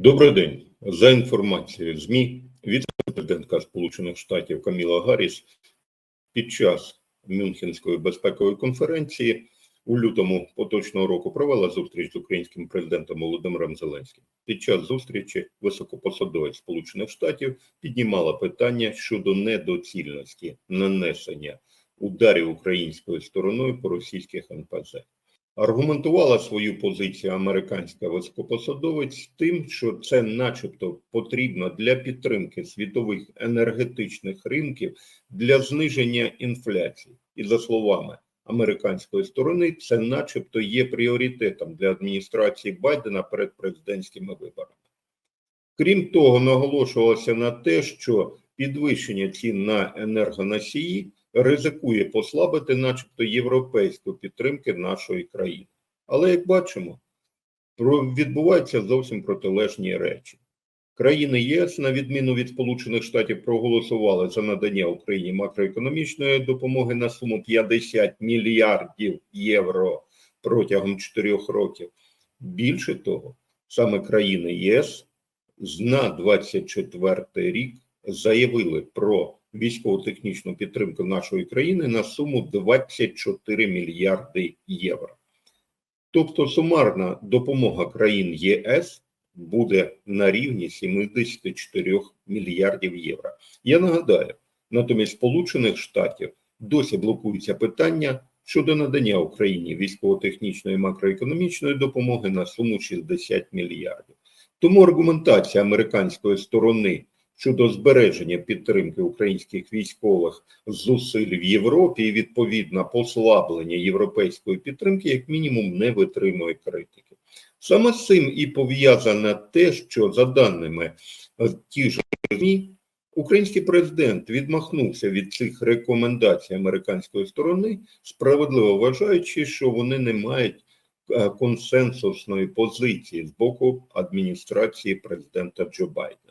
Добрий день. За інформацією ЗМІ, віце-президентка Сполучених Штатів Каміла Гарріс під час Мюнхенської безпекової конференції у лютому поточного року провела зустріч з українським президентом Володимиром Зеленським. Під час зустрічі високопосадовець Сполучених Штатів піднімала питання щодо недоцільності нанесення ударів українською стороною по російських НПЗ. Аргументувала свою позицію американська високопосадовець тим, що це, начебто, потрібно для підтримки світових енергетичних ринків для зниження інфляції. І за словами американської сторони, це, начебто, є пріоритетом для адміністрації Байдена перед президентськими виборами. Крім того, наголошувалося на те, що підвищення цін на енергоносії ризикує послабити, начебто, європейську підтримки нашої країни. Але як бачимо, відбуваються зовсім протилежні речі. Країни ЄС, на відміну від Сполучених Штатів, проголосували за надання Україні макроекономічної допомоги на суму 50 мільярдів євро протягом 4 років. Більше того, саме країни ЄС на 24 рік заявили про військово-технічну підтримку нашої країни на суму 24 мільярди євро. Тобто сумарна допомога країн ЄС буде на рівні 74 мільярдів євро. Я нагадаю, натомість Сполучених Штатів досі блокується питання щодо надання Україні військово-технічної макроекономічної допомоги на суму 60 мільярдів. Тому аргументація американської сторони щодо збереження підтримки українських військових зусиль в Європі і відповідно послаблення європейської підтримки, як мінімум, не витримує критики. Саме з цим і пов'язане те, що за даними е, ті ж ЗМІ, український президент відмахнувся від цих рекомендацій американської сторони, справедливо вважаючи, що вони не мають е, консенсусної позиції з боку адміністрації президента Джо Байдена.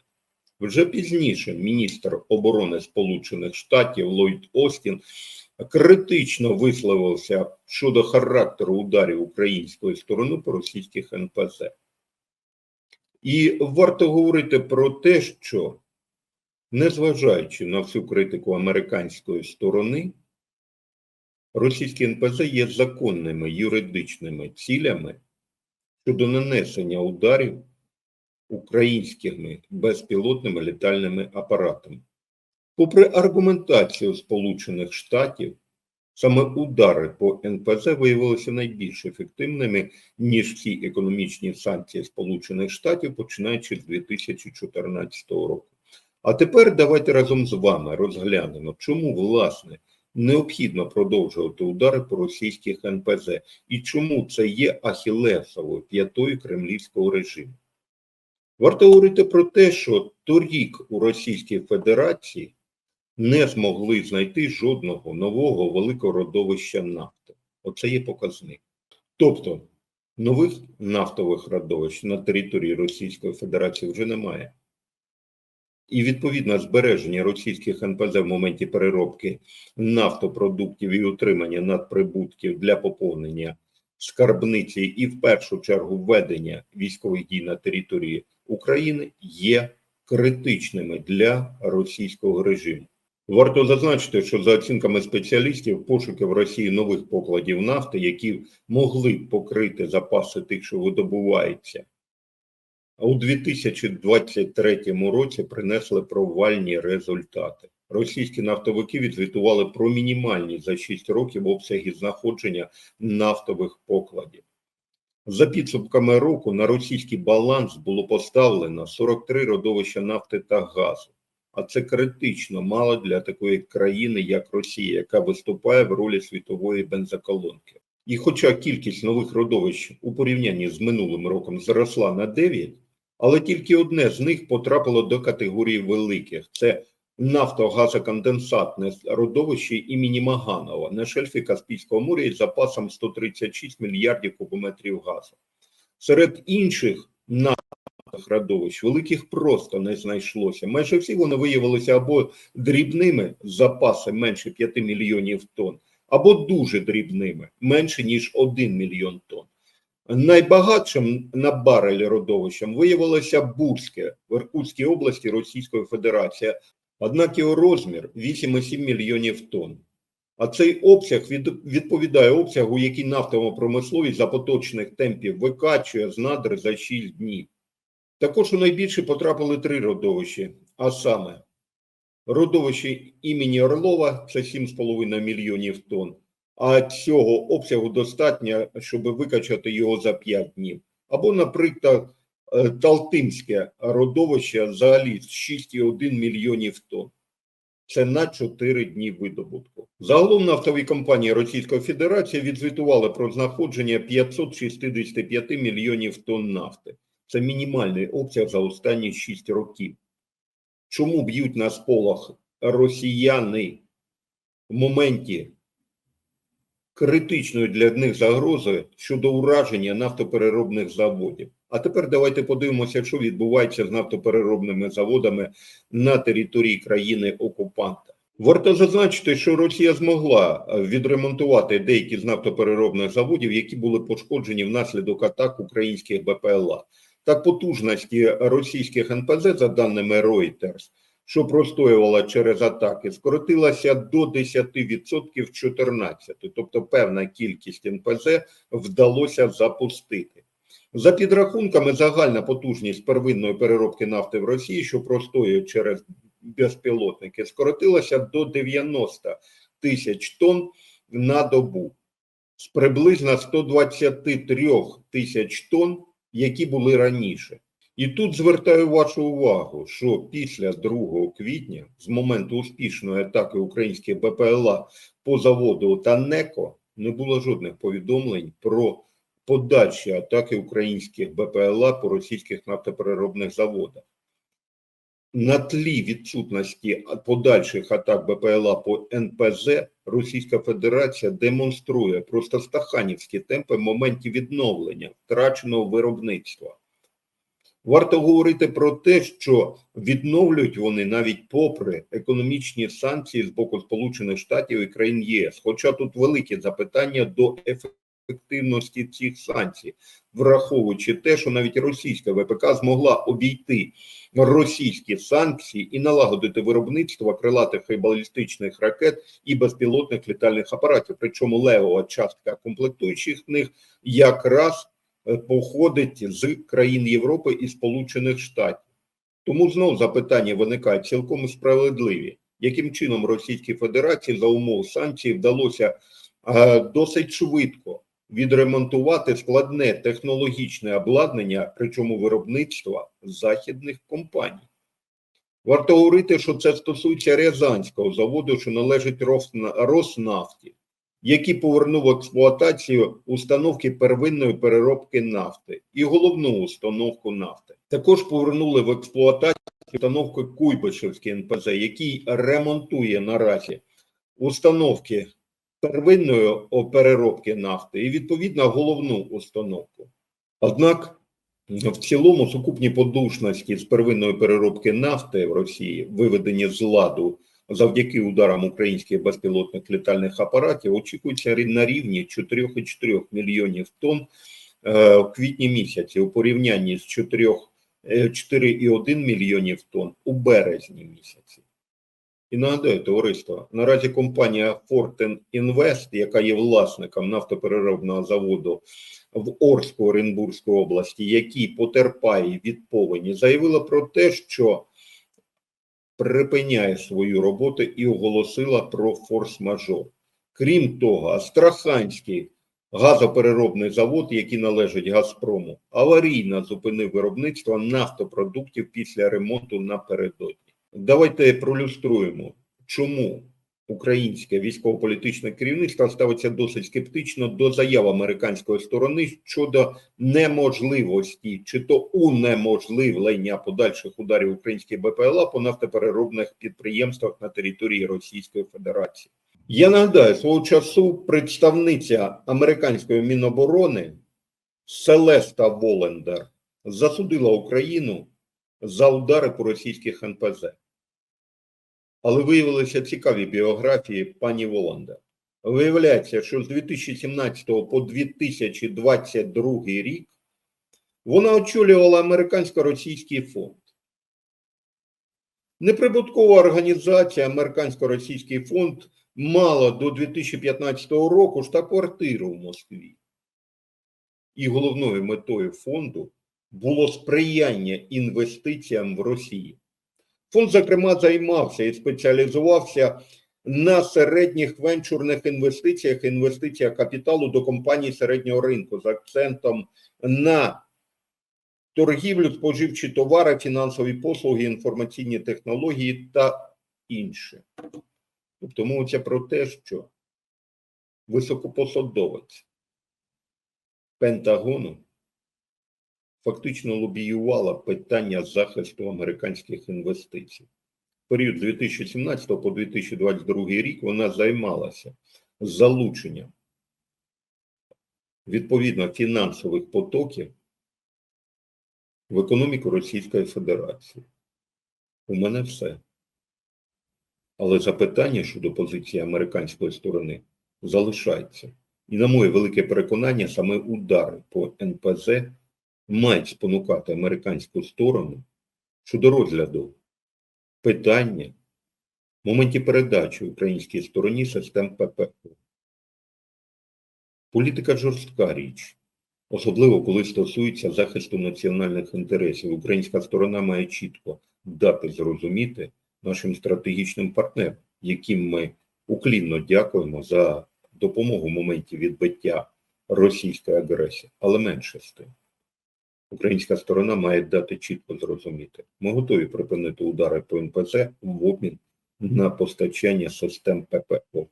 Вже пізніше міністр оборони Сполучених Штатів Ллойд Остін критично висловився щодо характеру ударів української сторони по російських НПЗ. І варто говорити про те, що незважаючи на всю критику американської сторони, російські НПЗ є законними юридичними цілями щодо нанесення ударів українськими безпілотними літальними апаратами. Попри аргументацію Сполучених Штатів, саме удари по НПЗ виявилися найбільш ефективними, ніж всі економічні санкції Сполучених Штатів, починаючи з 2014 року. А тепер давайте разом з вами розглянемо, чому власне необхідно продовжувати удари по російських НПЗ і чому це є ахілесовою п'ятою кремлівського режиму. Варто говорити про те, що торік у Російській Федерації не змогли знайти жодного нового великого родовища нафти. Оце є показник. Тобто нових нафтових родовищ на території Російської Федерації вже немає. І відповідно збереження російських НПЗ в моменті переробки нафтопродуктів і утримання надприбутків для поповнення скарбниці і в першу чергу введення військових дій на території України є критичними для російського режиму. Варто зазначити, що за оцінками спеціалістів, пошуки в Росії нових покладів нафти, які могли б покрити запаси тих, що видобуваються, у 2023 році принесли провальні результати. Російські нафтовики відзвітували про мінімальні за 6 років обсяги знаходження нафтових покладів. За підсумками року на російський баланс було поставлено 43 родовища нафти та газу. А це критично мало для такої країни, як Росія, яка виступає в ролі світової бензоколонки. І хоча кількість нових родовищ у порівнянні з минулим роком зросла на 9, але тільки одне з них потрапило до категорії великих: це нафтогазоконденсатне родовище імені Маганова на шельфі Каспійського моря із запасом 136 мільярдів кубометрів газу. Серед інших нафтових родовищ великих просто не знайшлося. Майже всі вони виявилися або дрібними запаси менше 5 мільйонів тонн, або дуже дрібними, менше ніж 1 мільйон тонн. Найбагатшим на барель родовищем виявилося Бурське в Іркутській області Російської Федерації, однак його розмір 8,7 мільйонів тонн. А цей обсяг відповідає обсягу, який нафтова промисловість за поточних темпів викачує з надр за 6 днів. Також у найбільше потрапили три родовища, а саме родовище імені Орлова це 7,5 мільйонів тонн, а цього обсягу достатньо, щоб викачати його за 5 днів. Або, наприклад, е, Талтинське родовище взагалі 6,1 мільйонів тонн. Це на 4 дні видобутку. Загалом нафтові компанії Російської Федерації відзвітували про знаходження 565 мільйонів тонн нафти. Це мінімальний обсяг за останні 6 років. Чому б'ють на сполох росіяни в моменті критичної для них загрози щодо ураження нафтопереробних заводів? А тепер давайте подивимося, що відбувається з нафтопереробними заводами на території країни окупанта. Варто зазначити, що Росія змогла відремонтувати деякі з нафтопереробних заводів, які були пошкоджені внаслідок атак українських БПЛА. Так, потужності російських НПЗ, за даними Reuters, що простоювала через атаки, скоротилася до 10% в 14, тобто певна кількість НПЗ вдалося запустити. За підрахунками, загальна потужність первинної переробки нафти в Росії, що простоює через безпілотники, скоротилася до 90 тисяч тонн на добу з приблизно 123 тисяч тонн, які були раніше. І тут звертаю вашу увагу, що після 2 квітня, з моменту успішної атаки українських БПЛА по заводу Танеко, не було жодних повідомлень про подальші атаки українських БПЛА по російських нафтопереробних заводах. На тлі відсутності подальших атак БПЛА по НПЗ Російська Федерація демонструє просто стаханівські темпи в моменті відновлення втраченого виробництва. Варто говорити про те, що відновлюють вони навіть попри економічні санкції з боку Сполучених Штатів і країн ЄС. Хоча тут великі запитання до ефективності цих санкцій, враховуючи те, що навіть російська ВПК змогла обійти російські санкції і налагодити виробництво крилатих і балістичних ракет і безпілотних літальних апаратів. Причому левова частка комплектуючих них якраз е, походить з країн Європи і Сполучених Штатів. Тому знову запитання виникають цілком справедливі, яким чином Російській Федерації за умов санкцій вдалося е, досить швидко відремонтувати складне технологічне обладнання, причому виробництва західних компаній. Варто говорити, що це стосується Рязанського заводу, що належить Росна- Роснафті, який повернув в експлуатацію установки первинної переробки нафти і головну установку нафти. Також повернули в експлуатацію установку Куйбишевський НПЗ, який ремонтує наразі установки первинної переробки нафти і відповідно головну установку. Однак в цілому сукупні подушності з первинної переробки нафти в Росії, виведені з ладу завдяки ударам українських безпілотних літальних апаратів, очікуються рі- на рівні 4,4 мільйонів тонн е, в квітні місяці у порівнянні з 4, е, 4,1 мільйонів тонн у березні місяці. І нагадаю, товариство, наразі компанія Forten Invest, яка є власником нафтопереробного заводу в Орську Оренбурзькій області, який потерпає від повені, заявила про те, що припиняє свою роботу і оголосила про форс-мажор. Крім того, Астраханський газопереробний завод, який належить Газпрому, аварійно зупинив виробництво нафтопродуктів після ремонту напередодні. Давайте проілюструємо, чому українське військово-політичне керівництво ставиться досить скептично до заяв американської сторони щодо неможливості чи то унеможливлення подальших ударів українських БПЛА по нафтопереробних підприємствах на території Російської Федерації. Я нагадаю, свого часу представниця американської міноборони Селеста Волендер засудила Україну за удари по російських НПЗ. Але виявилися цікаві біографії пані Воланда. Виявляється, що з 2017 по 2022 рік вона очолювала американсько-російський фонд. Неприбуткова організація Американсько-Російський фонд мала до 2015 року штаб-квартиру в Москві. І головною метою фонду було сприяння інвестиціям в Росії. Фонд, зокрема, займався і спеціалізувався на середніх венчурних інвестиціях, інвестиціях капіталу до компаній середнього ринку з акцентом на торгівлю, споживчі товари, фінансові послуги, інформаційні технології та інше. Тобто мовиться про те, що високопосадовець Пентагону фактично лобіювала питання захисту американських інвестицій. В період з 2017 по 2022 рік вона займалася залученням відповідно фінансових потоків в економіку Російської Федерації. У мене все. Але запитання щодо позиції американської сторони залишається. І, на моє велике переконання, саме удари по НПЗ мають спонукати американську сторону щодо розгляду питання в моменті передачі українській стороні систем ППО. Політика жорстка річ, особливо коли стосується захисту національних інтересів. Українська сторона має чітко дати зрозуміти нашим стратегічним партнерам, яким ми уклінно дякуємо за допомогу в моменті відбиття російської агресії, але менше з тим. Українська сторона має дати чітко зрозуміти. Ми готові припинити удари по НПЗ в обмін на постачання систем ППО.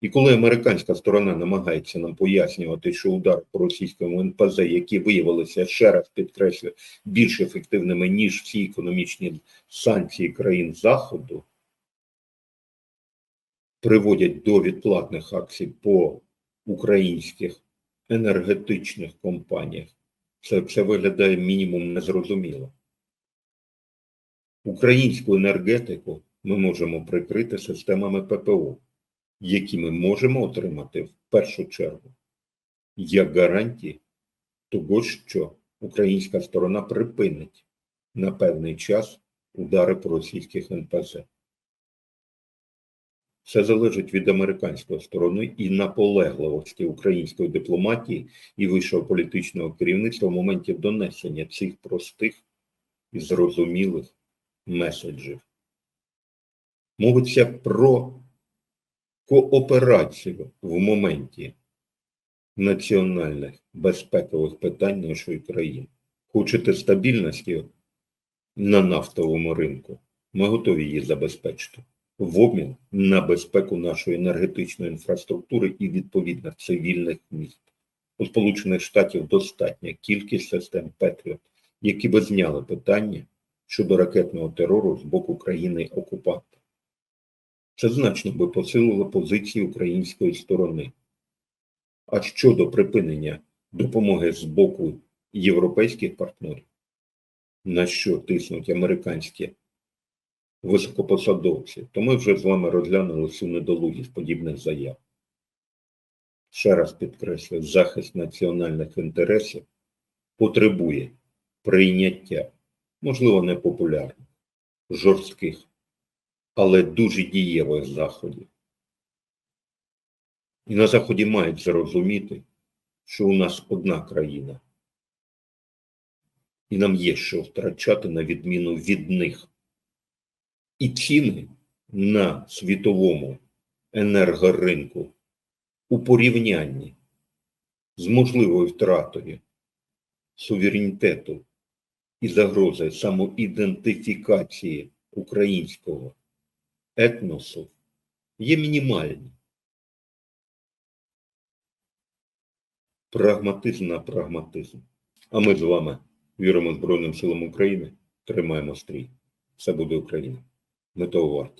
І коли американська сторона намагається нам пояснювати, що удар по російському НПЗ, які виявилися ще раз підкреслю, більш ефективними, ніж всі економічні санкції країн Заходу, приводять до відплатних акцій по українських енергетичних компаніях, це, це виглядає мінімум незрозуміло. Українську енергетику ми можемо прикрити системами ППО, які ми можемо отримати в першу чергу як гарантії того, що українська сторона припинить на певний час удари по російських НПЗ. Це залежить від американської сторони і наполегливості української дипломатії і вищого політичного керівництва в моменті донесення цих простих і зрозумілих меседжів. Мовиться про кооперацію в моменті національних безпекових питань нашої країни. Хочете стабільності на нафтовому ринку? Ми готові її забезпечити в обмін на безпеку нашої енергетичної інфраструктури і відповідно цивільних міст. У Сполучених Штатів достатня кількість систем Петріот, які би зняли питання щодо ракетного терору з боку країни окупанта. Це значно би посилило позиції української сторони. А щодо припинення допомоги з боку європейських партнерів, на що тиснуть американські високопосадовці, то ми вже з вами розглянули всю недолугість подібних заяв. Ще раз підкреслюю, захист національних інтересів потребує прийняття, можливо, непопулярних, жорстких, але дуже дієвих заходів. І на Заході мають зрозуміти, що у нас одна країна. І нам є що втрачати на відміну від них. І ціни на світовому енергоринку у порівнянні з можливою втратою суверенітету і загрозою самоідентифікації українського етносу є мінімальні. Прагматизм на прагматизм. А ми з вами віримо Збройним силам України, тримаємо стрій. Все буде Україна. Ми.